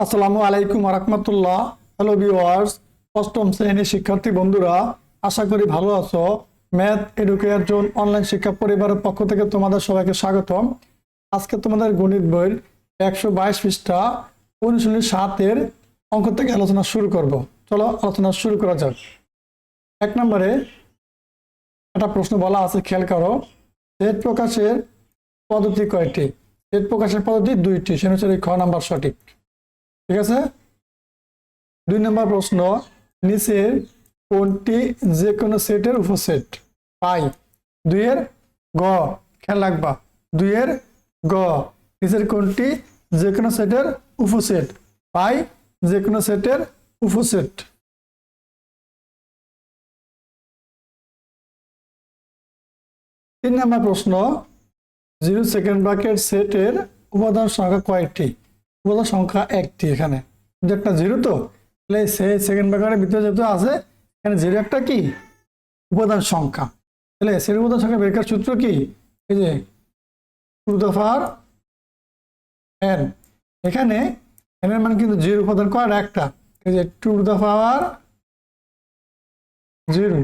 আসসালামু আলাইকুম রহমতুল্লাহ। Hello viewers অষ্টম শ্রেণির শিক্ষার্থী বন্ধুরা, আশা করি ভালো আছো। ম্যাথ এডুকেয়ার জোন অনলাইন শিক্ষা পরিবারের পক্ষ থেকে তোমাদের সবাইকে স্বাগতম। আজকে তোমাদের গণিত বইয়ের একশো বাইশ পৃষ্ঠা অনুশীলনী সাতের অঙ্ক থেকে আলোচনা শুরু করব। চলো আলোচনা শুরু করা যাক। এক নম্বরে একটা প্রশ্ন বলা আছে, খেয়াল করো। সেট প্রকাশের পদ্ধতি কয়টি? সেট প্রকাশের পদ্ধতি দুইটি হচ্ছে এই খ নাম্বার সঠিক। ঠিক আছে? দুই নম্বর প্রশ্ন, নিচের কোনটি যে কোনো সেটের উপসেট? পাই দুইয়ের গ। খেয়াল রাখবা। দুইয়ের গ। নিচের কোনটি যে কোনো সেটের উপসেট? পাই যে কোনো সেটের উপসেট। তিন নম্বর প্রশ্ন, জিরো সেকেন্ড ব্র্যাকেট সেটের উপাদান সংখ্যা কয়টি? উপাদান সংখ্যা একটি এখানে। একটা জিরো তো, তাহলে সেই সেকেন্ড ব্র্যাকেটের ভিতরে যেহেতু আছে, এখানে জিরো একটা কি? উপাদান সংখ্যা। তাহলে সের উপাদান সংখ্যা বের করার সূত্র কি? এই যে টু দ্য পাওয়ার এন এখানে এন এর মান কিন্তু জিরো উপাদান কয়টা একটা। এই যে টু দ্য পাওয়ার জিরো।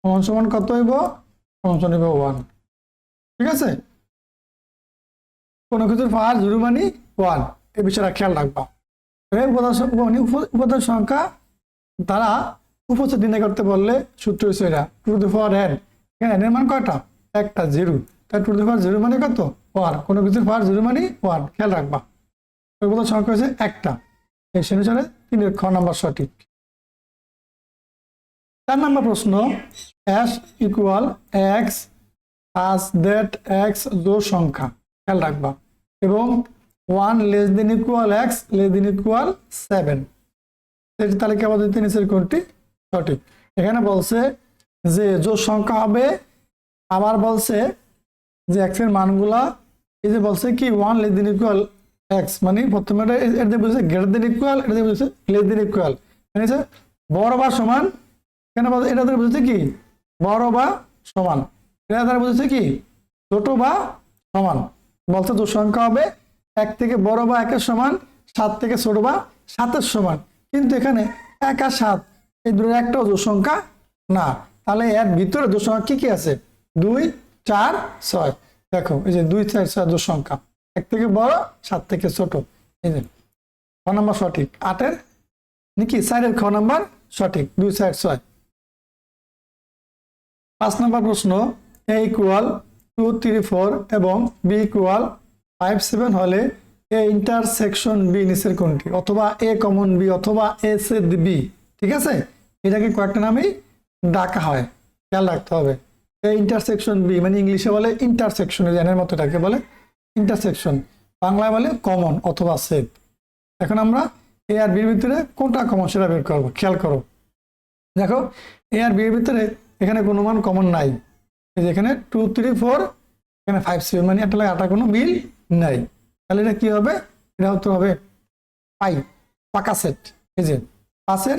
সমান সমান কত হইব? সমান সমান হইব ওয়ান ঠিক আছে? কোনো কিছুর পাওয়ার জিরো মানে ওয়ান এই বিষয়টা খেয়াল রাখবা। সং- মানে উপাদান সংখ্যা দ্বারা উপস্থিত নির্ণয় করতে বললে সূত্র হচ্ছে এটা টু দি পাওয়ার এন এখানে এন এর মান কয়টা? একটা জিরো তাই টু দি পাওয়ার জিরো মানে কত? ওয়ান কোনো কিছুর পাওয়ার জিরো মানে ওয়ান খেয়াল রাখবা। উপাদান সংখ্যা হচ্ছে একটা। এই অনুসারে তিনের খ নাম্বার সঠিক। চার নম্বর প্রশ্ন S equal x such that x জোর সংখ্যা খেয়াল রাখবা। এবং one less than equal x less than equal seven সেটি তালিকা পদ্ধতি নিচের কোনটি? সঠিক। এখানে বলছে যে জোর সংখ্যা হবে, আবার বলছে যে এক্সের মানগুলা, এই যে বলছে কি one less than equal x মানে প্রথমে এটা এটা বুঝছে গ্রেটার দেন ইকুয়াল এটা বুঝছে লেস দেন ইকুয়াল মানে বড় বা সমান বলছে, এটা দ্বারা বুঝছে কি, বড় বা সমান। এটা দ্বারা বুঝছে কি, ছোট বা সমান। বলছে জোর সংখ্যা হবে এক থেকে বড় বা একের সমান, সাত থেকে ছোট বা সাতের সমান। কিন্তু এখানে এক আর সাত, এই দুটো একটাও জোর সংখ্যা না। তাহলে এর ভিতরে জোর সংখ্যা কি কি আছে? দুই, চার, ছয়। দেখো, এই যে দুই, চার, ছয় জোর সংখ্যা। এক থেকে বড়, সাত থেকে ছোট। এই যে, খ নাম্বার সঠিক। আটের, নাকি চারের খ নাম্বার সঠিক? দুই, চার, ছয়। পাঁচ নম্বর প্রশ্ন, A equal two, three, four এবং বি ইকুয়াল ফাইভ সেভেন হলে এ ইন্টারসেকশন বি নিচের কোনটি অথবা এ কমন বি অথবা এ সেদ বি ঠিক আছে? এটাকে কয়েকটা নামেই ডাকা হয়, খেয়াল রাখতে হবে। এ ইন্টারসেকশন বি মানে ইংলিশে বলে ইন্টারসেকশন জানের মতো এটাকে বলে ইন্টারসেকশন বাংলায় বলে কমন অথবা সেদ এখন আমরা এ আর বির ভিতরে কোনটা কমন সেটা বের করব, খেয়াল করো। দেখো এ আর বির ভিতরে এখানে কোনো মান কমন নাই। এখানে টু থ্রি ফোর এখানে ফাইভ সেভেন মানে একটা লাগে আটা কোনো মিল নাই। তাহলে এটা কি হবে? এটা হতে হবে পাই, পাকা সেট এই যে পাঁচের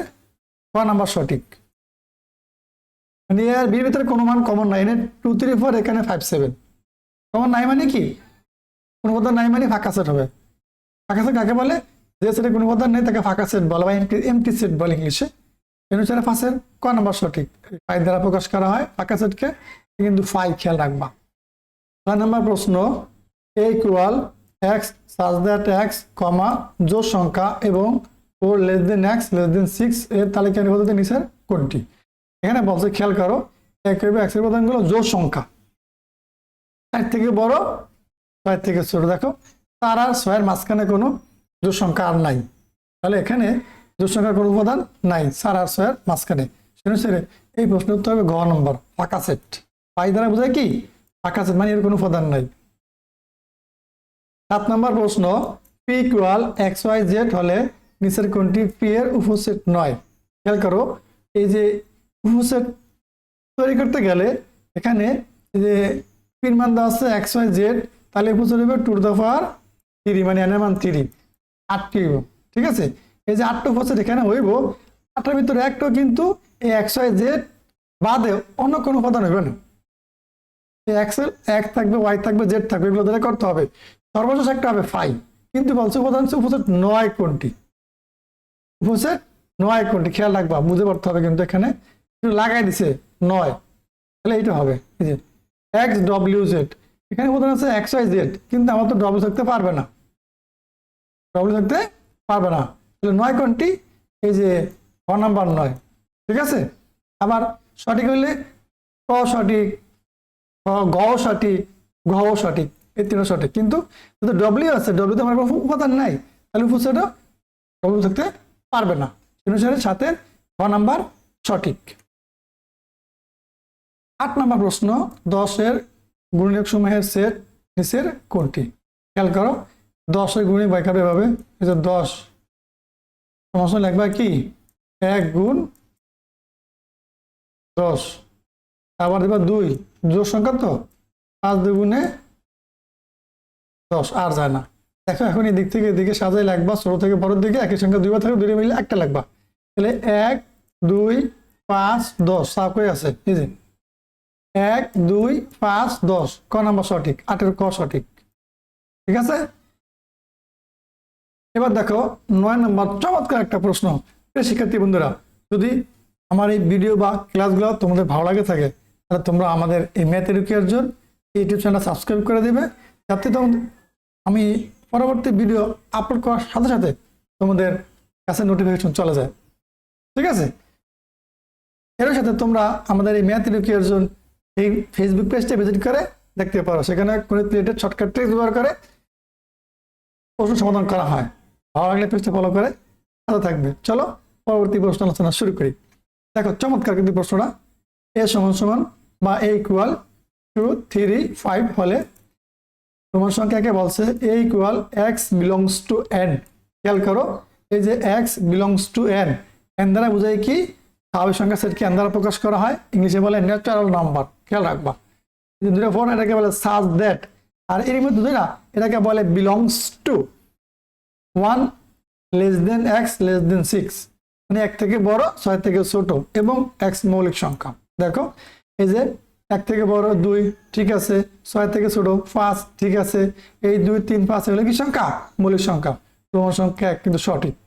ক নাম্বার সঠিক। মানে আর ভিতরে কোনো মান কমন নাই। এখানে টু থ্রি ফোর এখানে ফাইভ সেভেন কমন নাই মানে কি? কোনো কথা নাই মানে ফাঁকা সেট হবে। ফাঁকা সেট কাকে বলে? যে সেটে কোনো কথা নেই তাকে ফাঁকা সেট বলে বা এমটি এমটি সেট বলে ইংলিশে। অনুসারে ফাঁসের ক নাম্বার সঠিক। ফাই দ্বারা প্রকাশ করা হয় ফাঁকা সেটকে কিন্তু ফাই খেয়াল রাখবা। ছয় নম্বর প্রশ্ন equal x such that x comma জোর সংখ্যা এবং four less than x less than six এর তালিকা নিবদ্ধ নিচের কোনটি? এখানে বলছে, খেয়াল করো এক এবং এক্সের উপাদানগুলো জোর সংখ্যা। চার থেকে বড়, ছয় থেকে ছোট। দেখো, তার আর ছয়ের মাঝখানে কোনো জোর সংখ্যা আর নাই। তাহলে এখানে জোর সংখ্যার কোনো উপাদান নাই, চার আর ছয়ের মাঝখানে। ছেড়ে এই প্রশ্ন উত্তর হবে গ নম্বর, ফাঁকা সেট। পাই দ্বারা বোঝায় কি? ফাঁকা সেট মানে এর কোনো উপাদান নাই। সাত নম্বর প্রশ্ন P equal x y z হলে নিচের কোনটি পি এর উপসেট নয়? খেয়াল করো, এই যে উপসেট তৈরি করতে গেলে এখানে যে পির মান দেওয়া আছে এক্স ওয়াই জেড তাহলে উপসেট হবে টু দ্য পাওয়ার থ্রি মানে এনের মান থ্রি আটটি ঠিক আছে? এই যে আটটা উপসেট এখানে হইব, আটটার ভিতরে একটাও কিন্তু এই এক্স ওয়াই জেড বাদে অন্য কোনো উপাদান হইবে না। এক্সের এক থাকবে ওয়াই থাকবে জেড থাকবে, এগুলো ধরে করতে হবে। সর্বশেষ একটা হবে ফাইভ। কিন্তু বলছে উপাদান উপসেট নয় কোনটি? উপসেট নয় কোনটি? খেয়াল রাখবা বুঝতে পারতে হবে কিন্তু এখানে। লাগাই দিছে, নয়। তাহলে এইটা হবে। এই যে এক্স ডব্লিউ জেড এখানে উপাদান আছে এক্স ওয়াই জেড কিন্তু আমার তো ডব্লিউ থাকতে পারবে না। ডব্লিউ থাকতে পারবে না। তাহলে নয় কোনটি? এই যে ক নাম্বার নয়। ঠিক আছে? আবার সঠিক হইলে ক সঠিক, গ সঠিক, ঘ সঠিক। এই তিনটা সঠিক কিন্তু যদি ডব্লিউ আছে ডব্লিউ তো আমার কোনো উপাদান নাই, তাহলে উপসেটও ডব্লিউ থাকতে পারবে না। অনুসারে সাথে খ নাম্বার সঠিক। আট নম্বর প্রশ্ন, দশের গুণনীয়ক সমূহের সেট নিচের কোনটি? খেয়াল করো, দশের গুণী ব্যাখ্যা এভাবে দশ সমস্যা লিখবা কি? এক গুণ দশ। আবার দেবা দুই। জোর সংখ্যা তো পাঁচ দুগুণে দশ, আর যায় না। দেখো, এখন এই দিক থেকে এদিকে সাজাই লাগবা, ছোট থেকে বড়ের দিকে একই সংখ্যা দুইবার থাকে দুইটা মিলে একটা লাগবা। তাহলে এক, দুই, পাঁচ, দশ, সাফ হয়ে আছে, এই যে। এক, দুই, পাঁচ, দশ, ক নাম্বার সঠিক, আটের ক সঠিক। ঠিক আছে? এবার দেখো, নয় নম্বর চমৎকার একটা প্রশ্ন। শিক্ষার্থী বন্ধুরা, যদি আমার এই ভিডিও বা ক্লাসগুলো তোমাদের ভালো লাগে থাকে, তাহলে তোমরা আমাদের এই math education YouTube channel subscribe করে দেবে। যাতে তোমাদের আমি পরবর্তী ভিডিও আপলোড করার সাথে সাথে তোমাদের কাছে নোটিফিকেশন চলে যায়। ঠিক আছে? এর সাথে তোমরা আমাদের এই ম্যাথ এডুকেশন এই ফেসবুক পেজটা ভিজিট করে দেখতে পারো। সেখানে কোনো রিলেটেড শর্টকাট ট্রিক্স ব্যবহার করে প্রশ্ন সমাধান করা হয়। ভালো লাগলে পেজটা ফলো করে ভালো থাকবে। চলো, পরবর্তী প্রশ্ন আলোচনা শুরু করি। দেখো, চমৎকার কিন্তু প্রশ্নটা। এ সমান সমান বা A equal to three five হলে তোমার সংখ্যাকে বলছে A equal x belongs to N খেয়াল করো, এই যে x belongs to N N দ্বারা বোঝায় কি? স্বাভাবিক সংখ্যা সেটকে এন দ্বারা প্রকাশ করা হয়, ইংলিশে বলে ন্যাচারাল নাম্বার খেয়াল রাখবা। দুটো ফোন এটাকে বলে সাজ দ্যাট আর এর মধ্যে দুই না এটাকে বলে belongs to one less than x less than six মানে এক থেকে বড়, ছয় থেকে ছোট, এবং এক্স মৌলিক সংখ্যা। দেখো, এই যে এক থেকে বড় দুই, ঠিক আছে। ছয় থেকে ছোট পাঁচ, ঠিক আছে। এই দুই, তিন, পাঁচ এগুলো কি সংখ্যা? মৌলিক সংখ্যা। রোমান সংখ্যা এক কিন্তু সঠিক।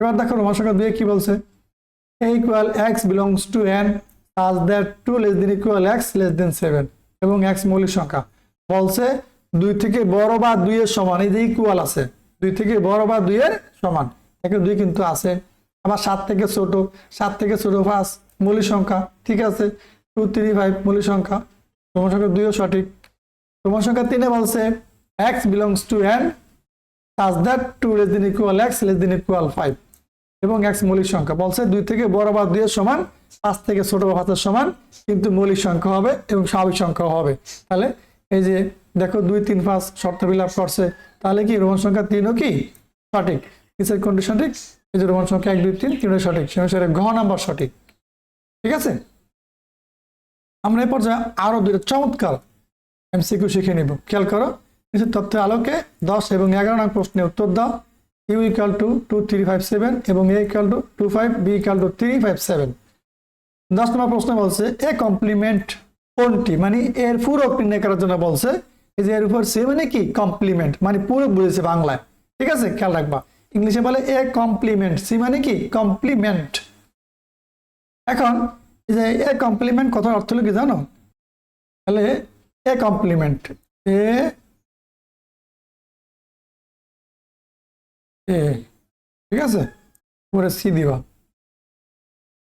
এবার দেখো রোমান সংখ্যা দুই কি বলছে? a equal x belongs to n such that 2 less than equal x less than 7 এবং এক্স মৌলিক সংখ্যা। বলছে দুই থেকে বড় বা দুইয়ের সমান, এই যে ইকুয়াল আছে, দুই থেকে বড় বা দুইয়ের সমান। একে দুই কিন্তু আছে। আবার সাত থেকে ছোট, সাত থেকে ছোট পাঁচ, মৌলিক সংখ্যা, ঠিক আছে। টু থ্রি ফাইভ মৌলিক সংখ্যা। তোমার সংখ্যা দুইও সঠিক। তোমার সংখ্যা তিনে বলছে x belongs to N such that 2 less than equal x less than equal 5 এবং এক্স মৌলিক সংখ্যা বলছে, দুই থেকে বড় বা দুইয়ের সমান, পাঁচ থেকে ছোট বা পাঁচের সমান, কিন্তু মৌলিক সংখ্যা হবে এবং স্বাভাবিক সংখ্যা হবে। তাহলে এই যে দেখো, দুই, তিন, পাঁচ শর্ত বিলাপ করছে, তাহলে কি রোমান সংখ্যা তিনও কি? সঠিক। কিসের কন্ডিশন ঠিক? এই যে রোমান সংখ্যা এক, দুই, তিন, তিনও সঠিক। সে অনুসারে ঘ নাম্বার সঠিক। ঠিক আছে? আমরা এই পর্যায়ে আরও দুটো চমৎকার এমসিকিউ শিখে নিব। খেয়াল করো কিছু তথ্যের আলোকে দশ এবং এগারো নং প্রশ্নের উত্তর দাও। U equal to two three five seven এবং A equal to two five B equal to three five seven দশ নম্বর প্রশ্ন বলছে, এ কমপ্লিমেন্ট কোনটি? মানে এর পূরক নির্ণয় করার জন্য বলছে যে এর উপর সে মানে কি? কমপ্লিমেন্ট মানে পূরক বুঝেছে বাংলায়। ঠিক আছে? খেয়াল রাখবা। ইংলিশে বলে এ কমপ্লিমেন্ট সি মানে কি? কমপ্লিমেন্ট এখন যে এ কমপ্লিমেন্ট কথার অর্থ হলো কি জানো? তাহলে এ কমপ্লিমেন্ট এ এ, ঠিক আছে? পুরো সি দিবা।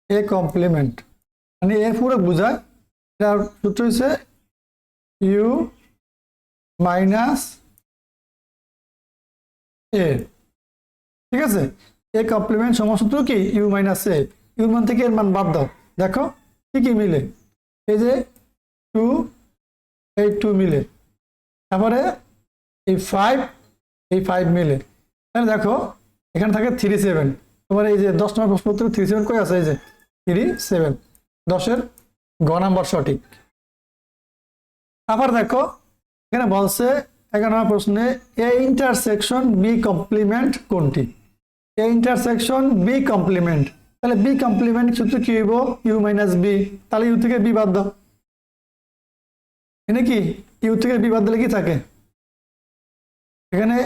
এ কমপ্লিমেন্ট মানে এ পুরো বোঝায়। এটার সূত্র হচ্ছে ইউ মাইনাস এ। ঠিক আছে? এ কমপ্লিমেন্ট সমসূত্র কি? You minus A. ইউ মান থেকে এর মান বাদ দাও। দেখো কি কি মিলে। এই যে টু এই টু মিলে। তারপরে এই ফাইভ এই ফাইভ মিলে। তাহলে দেখো, এখানে থাকে থ্রি সেভেন তোমার এই যে দশ নম্বর প্রশ্ন থ্রি সেভেন কই আছে? এই যে থ্রি সেভেন দশের গ নাম্বার সঠিক। আবার দেখো, এখানে বলছে এগারো নম্বর প্রশ্নে এ ইন্টারসেকশন বি কমপ্লিমেন্ট কোনটি? এ ইন্টারসেকশন বি কমপ্লিমেন্ট তাহলে বি কমপ্লিমেন্ট সূত্র কি হইব? ইউ মাইনাস বি তাহলে ইউ থেকে বি বাদ দাও। কি? ইউ থেকে বি বাদ দিলে কি থাকে? এখানে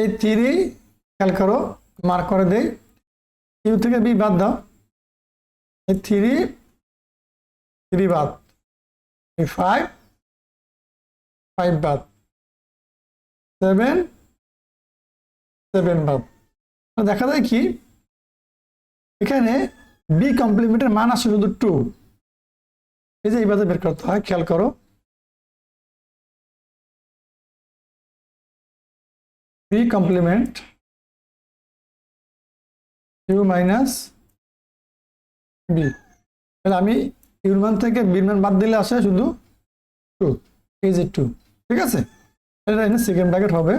এই থ্রি খেয়াল করো মার্ক করে দেই। ইউ থেকে বি বাদ দাও। এই থ্রি থ্রি বাদ। ফাইভ ফাইভ বাদ। সেভেন সেভেন বাদ। দেখা যায় কি? এখানে বি কমপ্লিমেন্টের মান আসে শুধু টু এই যে এইভাবে বের করতে হয়, খেয়াল করো। B complement U minus B তাহলে আমি ইউর মান থেকে বির মান বাদ দিলে আসে শুধু টু এই যে টু ঠিক আছে? এটা এখানে সেকেন্ড ব্র্যাকেট হবে।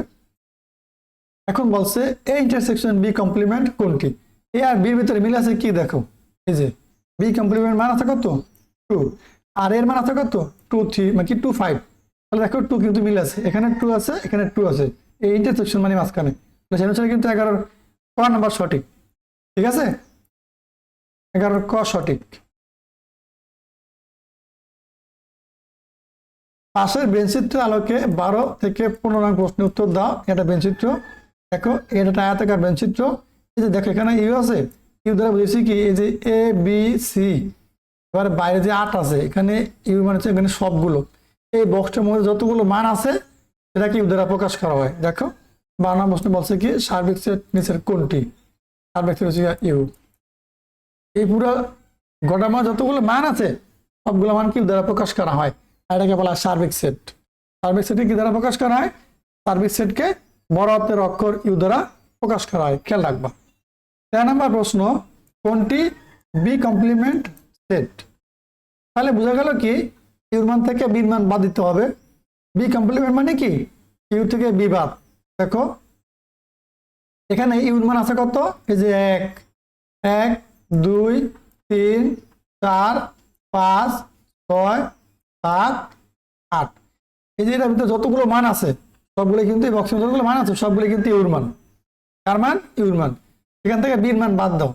এখন বলছে এ ইন্টারসেকশন বি কমপ্লিমেন্ট কোনটি? এ আর বির ভিতরে মিল আছে কি দেখো? এই যে বি কমপ্লিমেন্ট মান আছে কত? টু আর এর মান আছে কত? টু থ্রি মানে কি টু ফাইভ তাহলে দেখো টু কিন্তু মিল আছে। এখানে টু আছে, এখানে টু আছে। এই ইন্টারসেকশন মানে মাঝখানে। অনুসারে কিন্তু এগারোর ক নাম্বার সঠিক। ঠিক আছে? এগারোর ক সঠিক। পাশের বেঞ্চিত্র আলোকে বারো থেকে পনেরো নং প্রশ্নের উত্তর দাও। এটা বেঞ্চিত্র দেখো, এটা আয়াতাকার বেঞ্চিত্র এই যে দেখো এখানে ইউ আছে, ইউ দ্বারা বুঝেছি কি, এই যে এ বি সি এবার বাইরে যে আট আছে, এখানে ইউ মানে হচ্ছে এখানে সবগুলো। এই বক্সটার মধ্যে যতগুলো মান আছে, সেটাকে ইউ দ্বারা প্রকাশ করা হয়। দেখো বাংলা প্রশ্ন বলছে কি, সার্বিক সেট নিচের কোনটি? সার্বিক সেট হচ্ছে ইউ। এই পুরো গোটা মান যতগুলো মান আছে, সবগুলো মান কি দ্বারা প্রকাশ করা হয়। এটাকে বলা হয় সার্বিক সেট। সার্বিক সেটে কি দ্বারা প্রকাশ করা হয়? সার্বিক সেটকে বড় অক্ষর ইউ দ্বারা প্রকাশ করা হয়। খেয়াল রাখবা। তেরো নম্বর প্রশ্ন, কোনটি বি কমপ্লিমেন্ট সেট তাহলে বোঝা গেল কি ইউর মান থেকে বির মান বাদ দিতে হবে। বি কমপ্লিমেন্ট মানে কি? ইউ থেকে বি বাদ। দেখো, এখানে ইউর মান আছে কত? এই যে এক এক, দুই, তিন, চার, পাঁচ, ছয়, সাত, আট। এই যে এটার ভিতরে যতগুলো মান আছে সবগুলো কিন্তু এই বক্সের যতগুলো মান আছে সবগুলো কিন্তু ইউর মান। কার মান? ইউর মান। এখান থেকে বির মান বাদ দাও।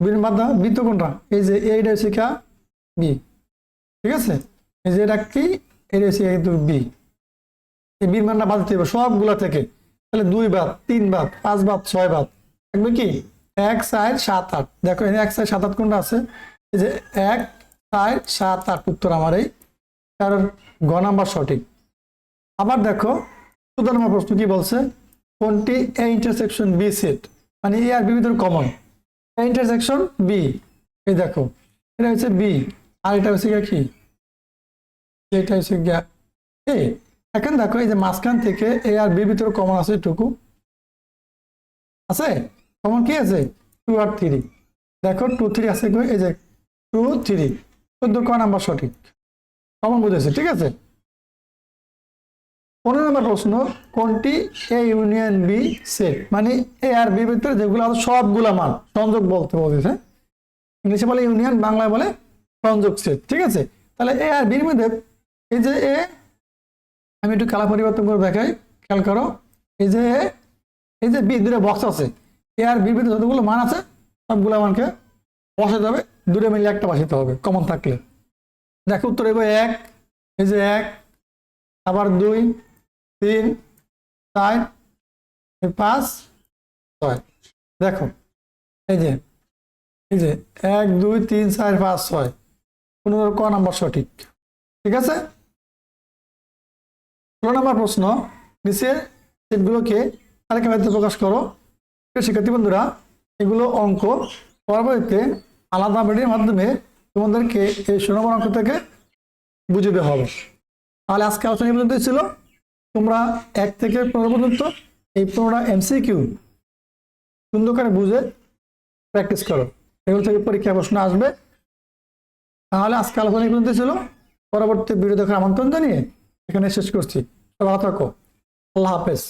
বির বাদ দাও বি তো কোনটা? এই যে এইটা শিখা বি ঠিক আছে? এই যে এটা কি? এটা হচ্ছে বি এই বির মানটা বাদ দিতে হবে সবগুলো থেকে। তাহলে দুই বাদ, তিন বাদ, পাঁচ বাদ, ছয় বাদ। থাকবে কি? এক সাইড সাত, আট। দেখো এক সাইড সাত, আট কোনটা আছে? এই যে এক সাইড সাত, আট উত্তর আমার এই কারণ গ নাম্বার সঠিক। আবার দেখো নম্বর প্রশ্ন কি বলছে? কোনটি এ ইন্টারসেকশন বি সেট মানে এ আর বি ভিতরে কমন ইন্টারসেকশন বি এই দেখো। এটা হচ্ছে বি আর এটা হচ্ছে গিয়া কি? এটা হচ্ছে গিয়া এ এখন দেখো, এই যে মাঝখান থেকে এ আর বি ভিতরে কমন আছে টুকু আছে? কমন কি আছে? টু আর থ্রি দেখো টু থ্রি আছে? এই যে টু থ্রি চোদ্দ ক নাম্বার সঠিক। কমন বুঝেছে, ঠিক আছে? পনেরো নম্বর প্রশ্ন, কোনটি এ ইউনিয়ন বি সেট মানে এ আর বি ভিতরে যেগুলো আছে, সবগুলা মান, সংযোগ বলতে বলতেছে। ইংলিশে বলে ইউনিয়ন বাংলায় বলে সংযোগ সেট ঠিক আছে? তাহলে এ আর বির মধ্যে, এই যে এ আমি একটু কালা পরিবর্তন করে দেখাই, খেয়াল করো। এই যে এই যে বি বক্স আছে। এ আর বির ভিতরে যতগুলো মান আছে, সবগুলো মানকে বসাতে হবে দূরে মিলে একটা বসাতে হবে কমন থাকলে। দেখো উত্তর এবার এক, এই যে এক, আবার দুই তিন, চার পাঁচ, ছয়। দেখো, এই যে এই যে, এক, দুই, তিন, চার, পাঁচ, ছয়। পনেরো ক নাম্বার সঠিক। ঠিক আছে? ষোলো নম্বর প্রশ্ন, নিচে সেটগুলোকে তালিকা ভিত্তিতে প্রকাশ করো। শিক্ষার্থী বন্ধুরা, এগুলো অঙ্ক। পরবর্তীতে আলাদা ভিডিওর মাধ্যমে তোমাদেরকে এই ষোলো নম্বর অঙ্ক থেকে বুঝতে হবে। তাহলে আজকে আলোচনা পর্যন্তই ছিল। তোমরা এক থেকে পনেরো পর্যন্ত এই পনেরোটা এমসিকিউ সুন্দর করে বুঝে প্র্যাকটিস করো। এগুলো থেকে পরীক্ষা প্রশ্ন আসবে। তাহলে আজকে আলোচনা এই পর্যন্ত ছিল। পরবর্তী ভিডিও দেখার আমন্ত্রণ জানিয়ে এখানে শেষ করছি। ভালো থাকো। আল্লাহ হাফেজ।